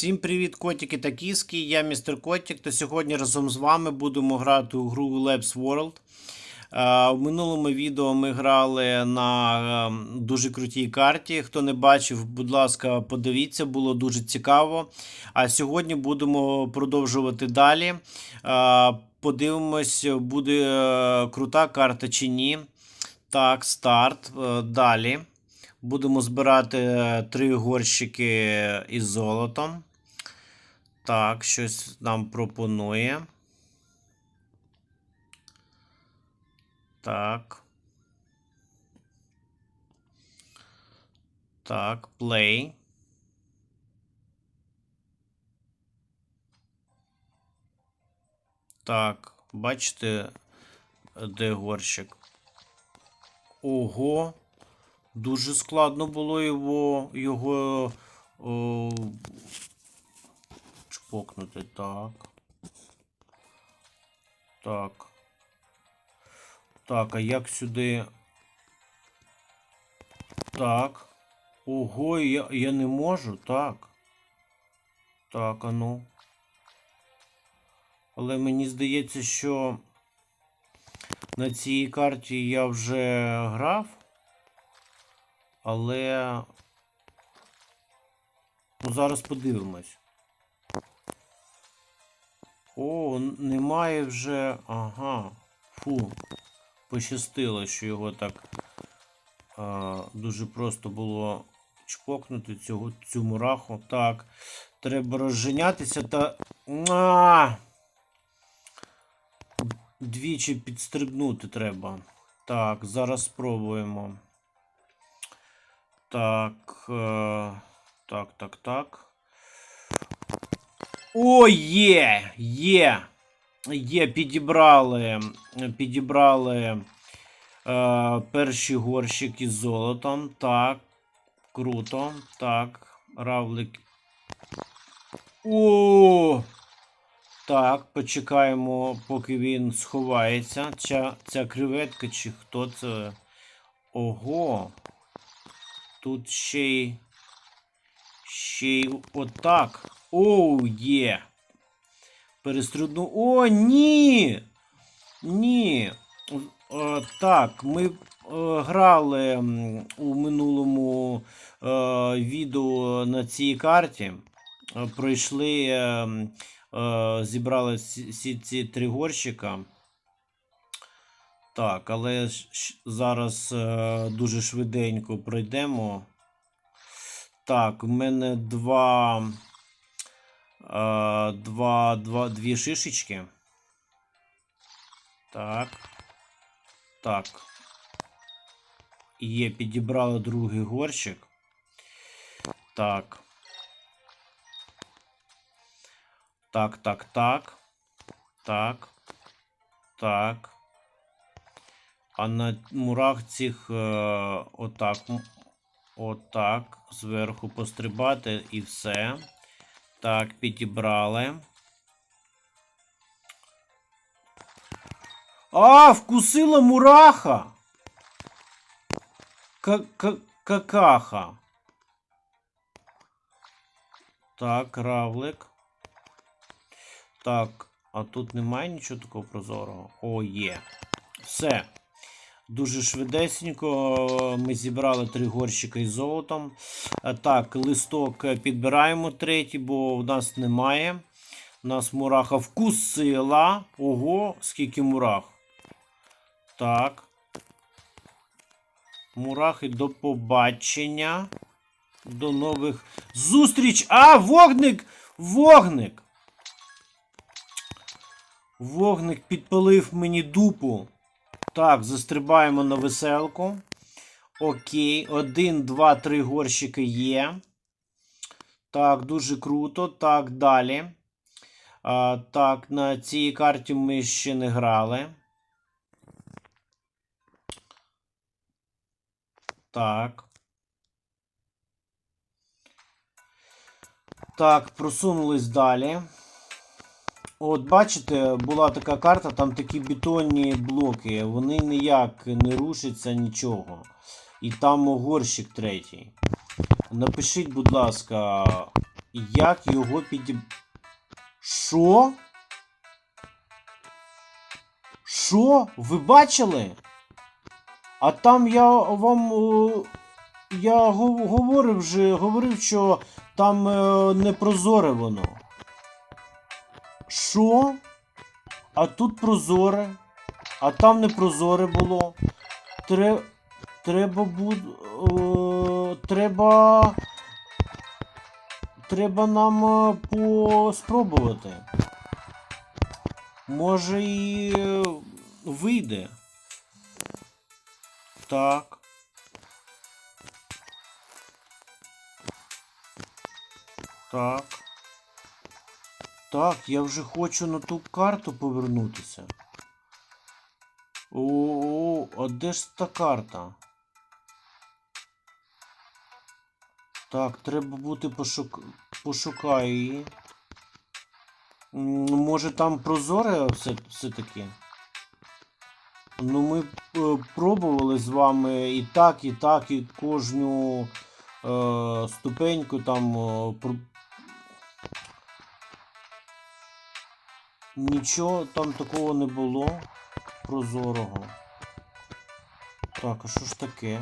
Всім привіт, котики та кіски. Я містер Котик. Та сьогодні разом з вами будемо грати у гру Labs World. Е, В минулому відео ми грали на е, дуже крутій карті. Хто не бачив, будь ласка, подивіться, було дуже цікаво. А сьогодні будемо продовжувати далі. Е, Подивимось, буде е, крута карта чи ні. Так, старт. Е, Далі. Будемо збирати е, три горщики із золотом. Так, щось нам пропонує. Так. Так, play. Так, бачите, де горщик? Ого. Дуже складно було його, його о, чпокнути. Так. Так. Так, а як сюди? Так. Ого, я, я не можу, так. Так, а ну. Але мені здається, що на цій карті я вже грав. Але. Ну, зараз подивимось. О, немає вже. Ага. Фу. Пощастило, що його так а, дуже просто було чпокнути цього, цю мураху. Так. Треба розженятися та. А! Двічі підстрибнути треба. Так, зараз спробуємо. Так. Е, так, так, так. О, є! Є! Є, підібрали. Підібрали е, перші горщики з золотом. Так. Круто. Так. Равлик. О! Так, почекаємо, поки він сховається. Ця, ця креветка, чи хто це? Ого. Тут ще й. Ще й отак. Оу, є. Перестрибну. О, ні! Ні. Е, так, ми е, грали у минулому е, відео на цій карті. Пройшли, е, зібрали всі, ці три горщика. Так, але зараз е, дуже швиденько пройдемо. Так, у мене два, е, два, два, дві шишечки. Так. Так. Є, підібрали другий горщик. Так. Так, так, так. Так. Так. А на мурах цих е, отак, отак, зверху пострибати і все. Так, підібрали. А, вкусила мураха! Ка- Какаха. Так, равлик. Так, а тут немає нічого такого прозорого. О, є. Все. Дуже швидесенько ми зібрали три горщика із золотом. Так, листок е, підбираємо третій, бо в нас немає. У нас мураха вкусила. Ого, скільки мурах. Так. Мурахи до побачення. До нових зустріч! А, вогник! Вогник! Вогник підпалив мені дупу. Так, застрибаємо на веселку. Окей. Один, два, три горщики є. Так, дуже круто. Так, далі. А, так, на цій карті ми ще не грали. Так. Так, просунулись далі. От бачите, була така карта, там такі бетонні блоки. Вони ніяк не рушаться нічого. І там горщик третій. Напишіть, будь ласка, як його підіб... Що? Що? Ви бачили? А там я вам. е, Я говорив вже, говорив, що там е, не прозоре воно. Що? А тут прозоре, а там не прозоре було. Тре... Треба буде. Е... Треба. Треба нам е, поспробувати. Може і е, вийде. Так. Так. Так, я вже хочу на ту карту повернутися. О, а де ж та карта? Так, треба бути пошук... пошукаю її. Може там прозоре все, все-таки? Ну, ми е, пробували з вами і так, і так, і кожну е, ступеньку там. Е, Нічого там такого не було прозорого. Так, а що ж таке?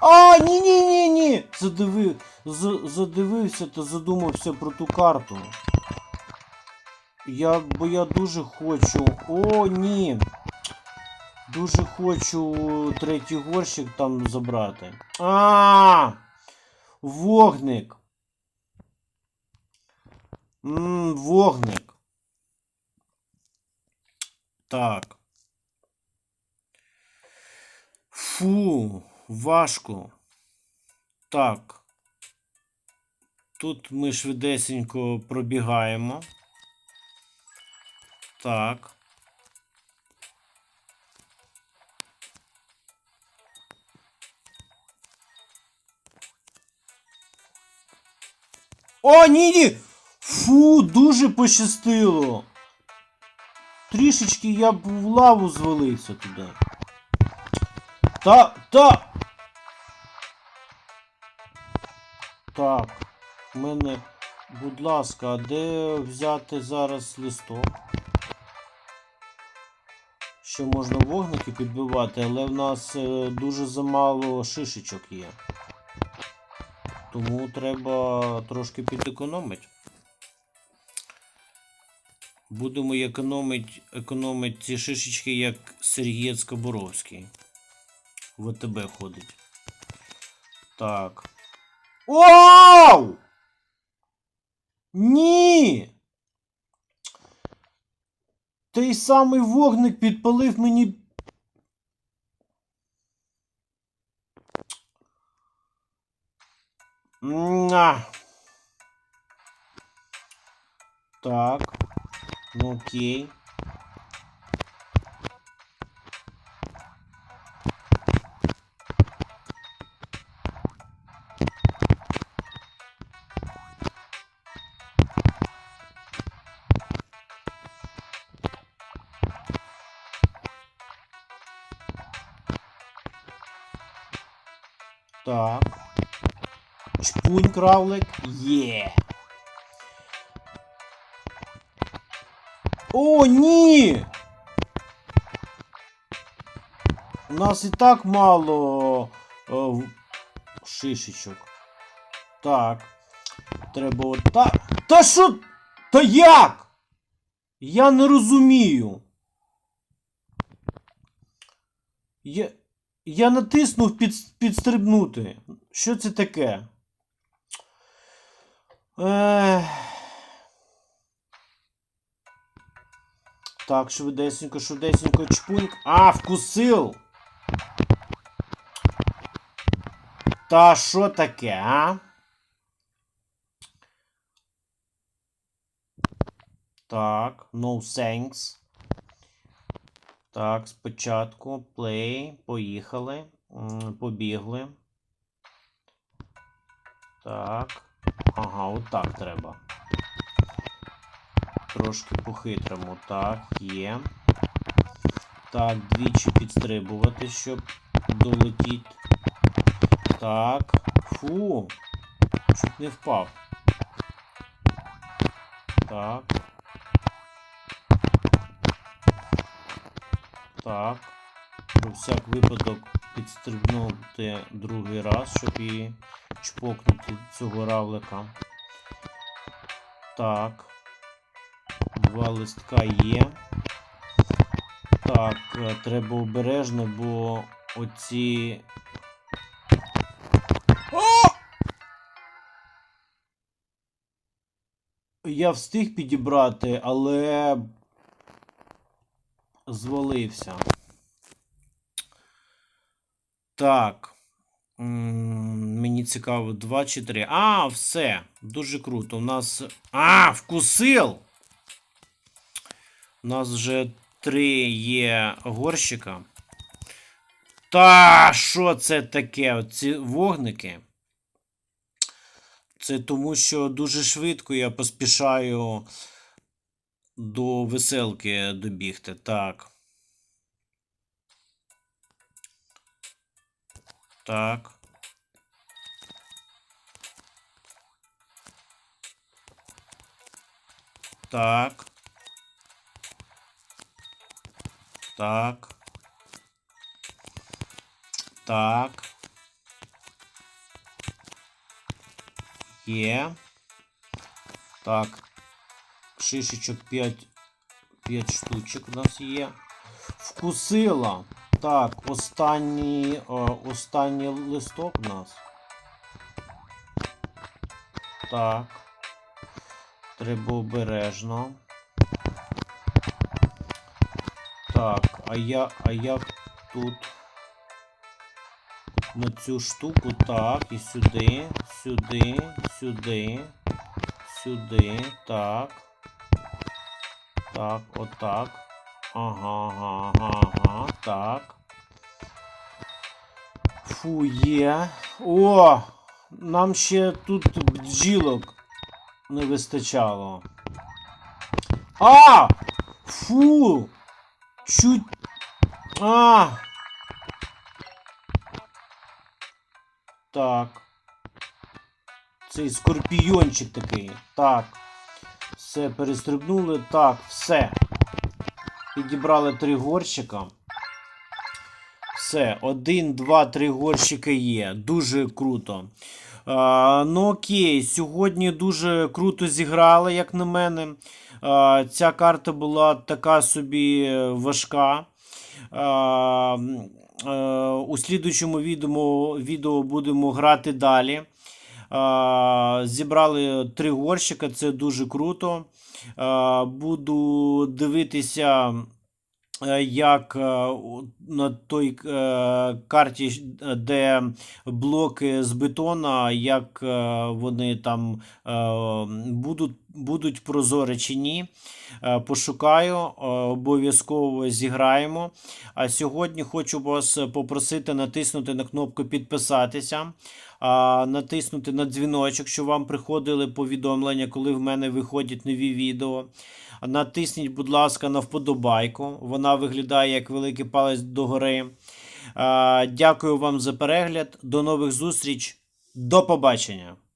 А, ні, ні, ні, ні! Задивив, задивився та задумався про ту карту. Я, бо я дуже хочу. О, ні. Дуже хочу третій горщик там забрати. А! Вогник. Ммм, вогник. Так. Фу, важко. Так. Тут ми швидесенько пробігаємо. Так. О, ні, ні! Фу, дуже пощастило. Трішечки я б в лаву звалився туди. Та, та. Так. В мене, будь ласка, а де взяти зараз листок? Ще можна вогники підбивати, але в нас е, дуже замало шишечок є. Тому треба трошки підекономити. Будемо економити економить ці шишечки, як Сергієць Скоборовський. В АТБ ходить. Так. Вау! Ні! Той самий вогник підпалив мені. Так. Ну окей. Так. Чпунь кравлик. Є. О, ні! У нас і так мало е, в- шишечок. Так. Треба отак. Та що? Та як? Я не розумію. Я, я натиснув під, підстрибнути. Що це таке? Ех. Так, швидесенько, швидесенько, чпуньк. А, вкусив! Та що таке, а? Так, no thanks. Так, спочатку play, поїхали. Побігли. Так. Ага, отак треба. Трошки по-хитрому. Так, є. Так, двічі підстрибувати, щоб долетіти. Так. Фу. Чуть не впав. Так. Так. Про всяк випадок підстрибнути другий раз, щоб її чпокнути цього равлика. Так. Два листка є. Так, е, треба обережно, бо оці. О! Я встиг підібрати, але звалився. Так. Мені цікаво, 2 чи 3. А, все. Дуже круто. У нас. А, вкусил! У нас вже три є горщика. Та, що це таке? Ці вогники? Це тому, що дуже швидко я поспішаю до веселки добігти. Так. Так. Так. Так. Так. Є. Так. Шишечок 5. 5 штучок у нас є. Вкусила. Так, останній, о, останній листок у нас. Так. Треба обережно. Так, а я, а як тут на цю штуку, так, і сюди, сюди, сюди, сюди, так. Так, отак. Ага, ага, ага, ага, так. Фу, є. О! Нам ще тут бджілок не вистачало. А! Фу! Чуть. А! Так. Цей скорпіончик такий. Так. Все, перестрибнули. Так, все. Підібрали три горщика. Все, один, два, три горщики є. Дуже круто. А, ну окей, сьогодні дуже круто зіграли, як на мене. А, ця карта була така собі важка. У слідуючому відео, відео будемо грати далі. Зібрали три горщика, це дуже круто. Буду дивитися. е, Як е, на той е, карті, де блоки з бетона, як вони там будуть, будуть прозорі чи ні. Е, Пошукаю, е, обов'язково зіграємо. А сьогодні хочу вас попросити натиснути на кнопку підписатися, натиснути на дзвіночок, щоб вам приходили повідомлення, коли в мене виходять нові відео. Натисніть, будь ласка, на вподобайку. Вона виглядає як великий палець догори. А, Дякую вам за перегляд. До нових зустріч. До побачення!